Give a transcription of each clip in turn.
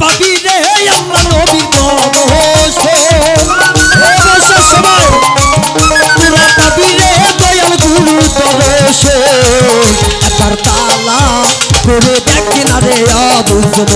পাবি রে আল্লাহ নবীর দরস সবাই তোরা পাবি রে, দয়াল একবার তালা করে দেখি না রে অবুঝব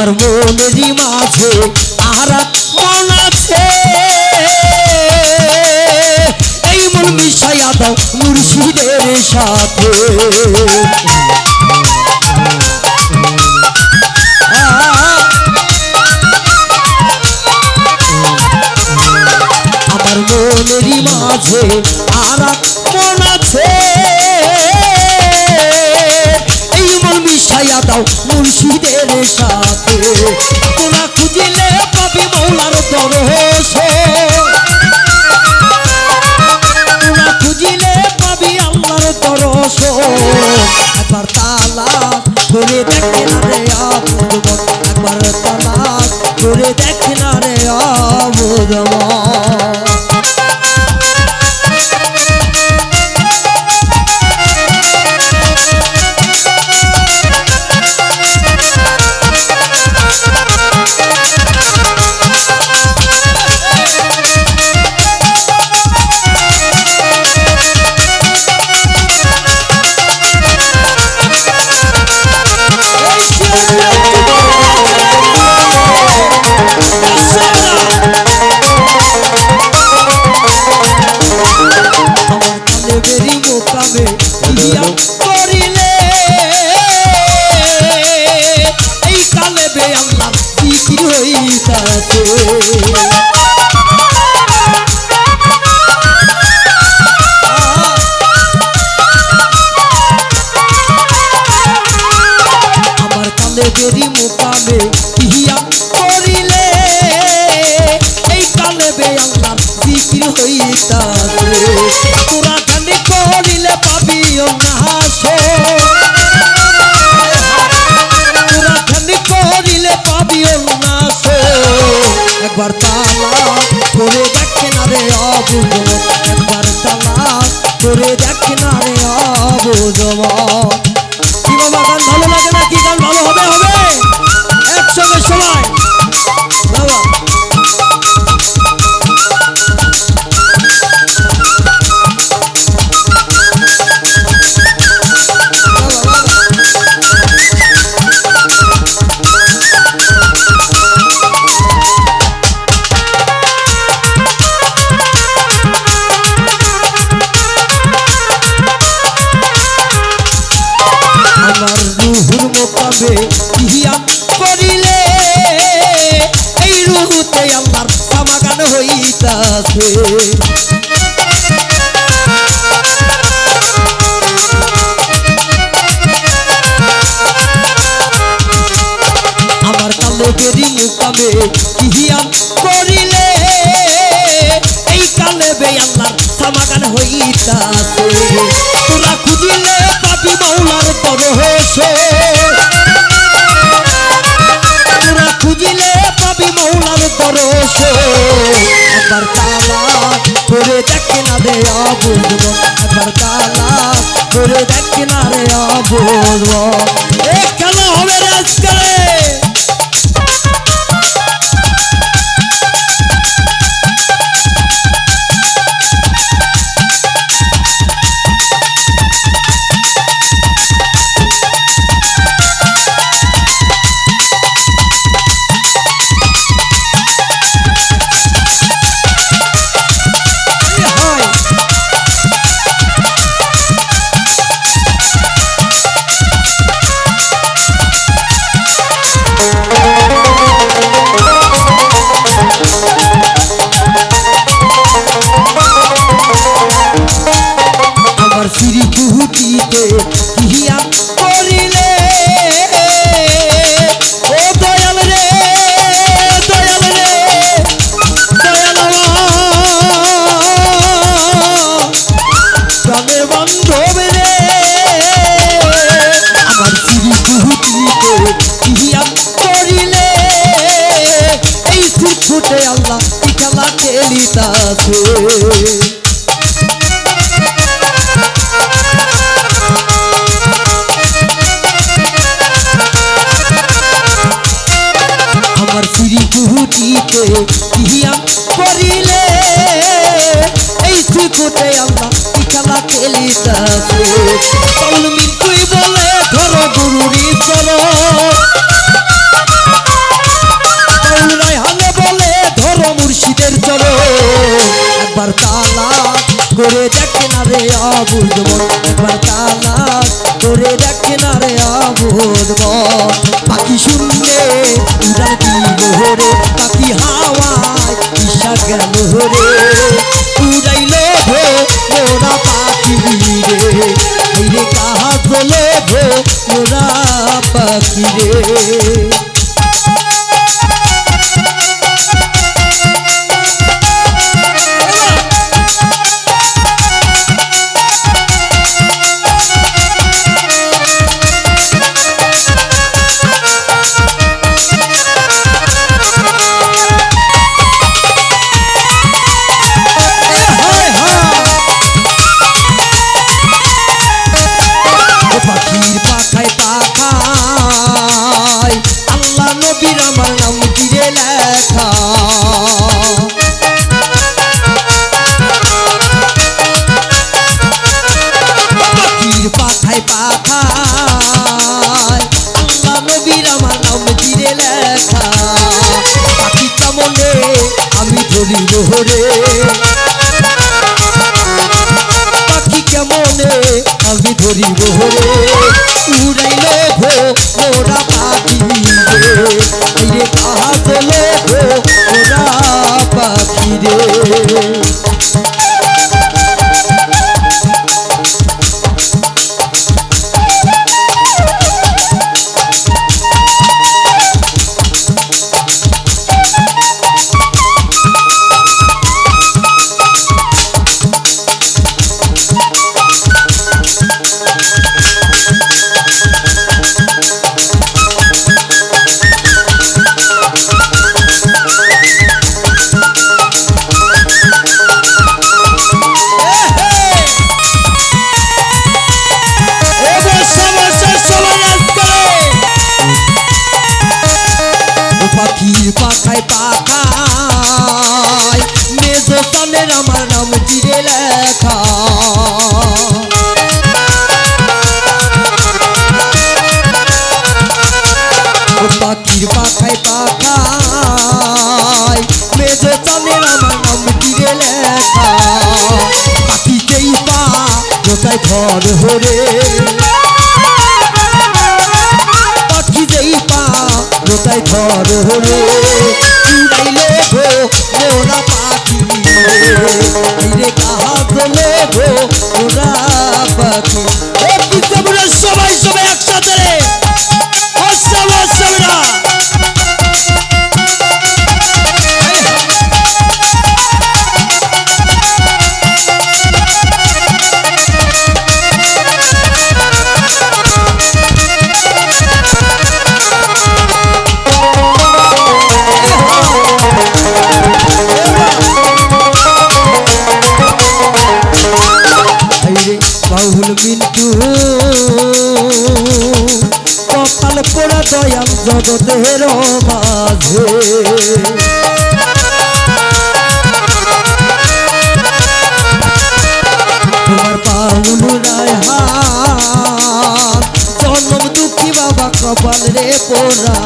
আমার মনেরই মাঝে আর মন আছে। এই মন মিশাইয়া দাও মুর্শিদের সাথে। আমার মনেরই মাঝে হইতাছে আমার কালে বেরি মোকামে ইয়া এই কালে বে আল্লাহ জিকির হইতাছে তোরা কানে করিলে পাবি নাশ একবার তালা করে দেখে না রে অবুঝ। একবার করে দেখে না রে অবুঝ। হইতাছে মুকামে ইয়া করিলে? এই কালে বে আল্লাহর সমাধান হইতাছে। তোরা খুঁজিলে পাবি মৌলার দরস তোরা খুঁজিলে পাবি মৌলার দরস একবার তালা করে দেখি না রে অবুঝব আবার তালা করে দেখি না রে অবুঝব ফুটে আল্লাহ কি খেলা খেলিতাছে আমার সিঁড়ি কুহুটিতে হিয়াম করিলে এই সুকোটে আল্লাহ কি খেলা খেলিতাছে পাউল মিন্টুই বলে, ধরো গুরুরি চলো পাউল রায়হানে বলে ধরো মুর্শিদের চলো একবার তালা করে দেখে না রে মন একবার তালা করে দেখে না রে মন পাখি শুনলে উড়াল দিল পাখি হাওয়ায় ঈশা গেল হরে উড়াইল ভো ওরা পাখি রে রে কাহা চলে ওরা পাখি রে। পাখি আমি ধরিব হরে। উড়াইলে ভো চিরে লেখা। পাখির পাখায় পাখায় মেজো কানের আমার নাম চিরে লেখা। পাখিতেই পা গোটায় ঘর হরে জগতের মাঝে। তোমার বাহুল রায়হান জন্ম দুঃখী বাবা কপাল রে পোড়া।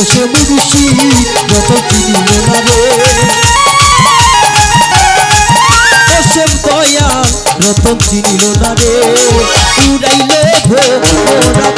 এসে মুর্শি যত রে। রতন চিনিল না রে। উড়াইলে মোরা